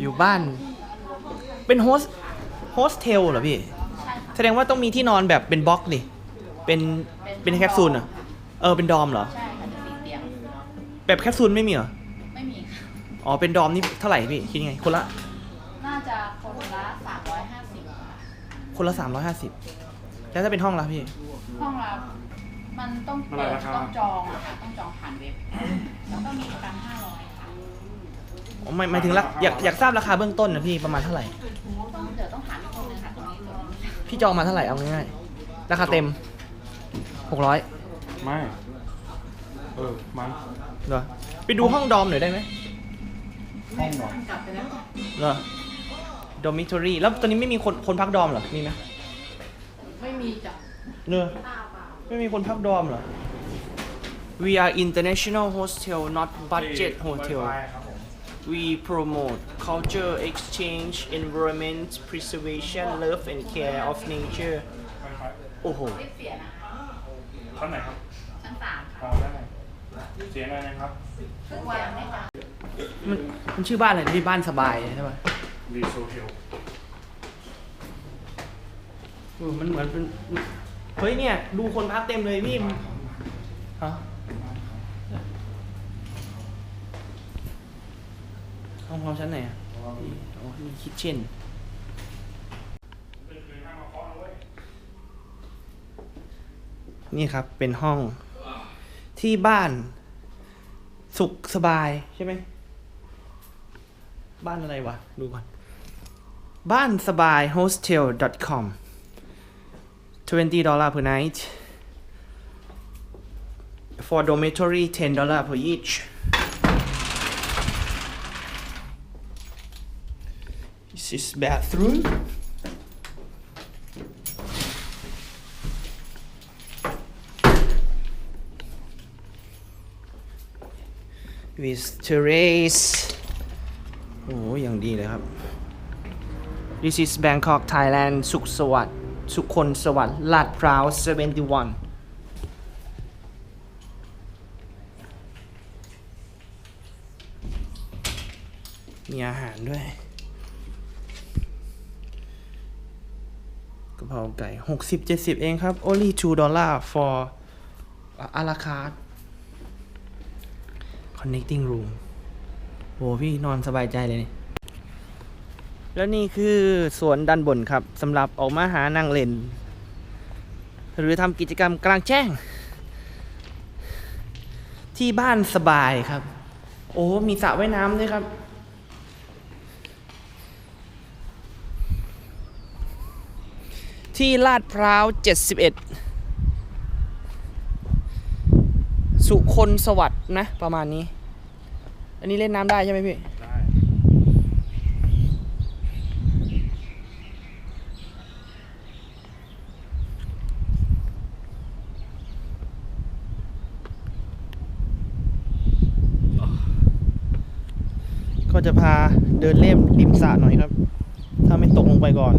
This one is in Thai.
อยู่บ้าน เป็นโฮสโฮสเทลเหรอพี่ ใช่ค่ะแสดงว่าต้องมีที่นอนแบบเป็นบล็อกดิเป็นเป็นแคปซูลเหรอเออเป็นดอมเหรอ ใช่ค่ะจะสี่เตียง แบบแคปซูลไม่มีเหรอ ไม่มีค่ะ อ๋อเป็นดอมนี่เท่าไหร่พี่ คิดยังไง คนละ น่าจะคนละสามร้อยห้าสิบคนละสามร้อยห้าสิบแล้วถ้าเป็นห้องละพี่ ห้องละมันต้องเปิดต้องจองอะ หมายหมายถึงราอยากอยากทราบราคาเบื้องต้นนะพี่ประมาณเท่าไหร่ ต้องเดี๋ยวต้องถามอีกคนนึงค่ะตรงนี้ตรงนี้พี่จองมาเท่าไหร่เอาง่ายๆ ราคาเต็มหกร้อยไม่ เออมั้งเหรอไปดูห้องดอมหน่อยได้ไหมห้องนอนกลับไปแล้วค่ะเหรอ dormitory แล้วตอนนี้ไม่มีคนคนพักดอมเหรอมีไหมไม่มีจ้ะเนอะไม่มีคนพักดอมเหรอ We are international hostel not budget hotel We promote culture exchange environment preservation love and care of nature โอ้โหไม่เสียนะคะชั้นไหนครับชั้นสามพอได้เสียอะไรนะครับเพิ่งวางไม่จ้ะมันมันชื่อบ้านอะไรที่บ้านสบายใช่ปะรีโซเทลเออมันเหมือนเป็นเฮ้ยเนี่ย ดูคนพักเต็มเลยพี่มันฮะ ห้องเราชั้นไหนอะอ๋อนี่คิทเช่นนี่ครับ เป็นห้องที่บ้านสุขสบายใช่ไหม บ้านอะไรวะ ดูก่อน บ้านสบาย hostel.com 20 dollar per night for dormitory 10 dollar per each this is bathroom with terrace โอ้ยอย่างดีเลยครับ This is Bangkok Thailand สุขสวัสดิ์สุขคนสวัสดิ์ลาดพร้าว 71 มีอาหารด้วยกะ เพราไก่60 70เจ็ดสิบเองครับ only 2 dollar for a la carte connecting room โหพี่นอนสบายใจเลยนี่แล้วนี่คือสวนด้านบนครับสำหรับออกมาหานั่งเล่น หรือทำกิจกรรมกลางแจ้ง ที่บ้านสบายครับ โอ้ มีสระว่ายน้ำด้วยครับ ที่ลาดพร้าว 71 สุคนสวัสด์นะ ประมาณนี้ อันนี้เล่นน้ำได้ใช่ไหมพี่ ได้ก็จะพาเดินเล่มริมสระหน่อยครับ ถ้าไม่ตกลงไปก่อน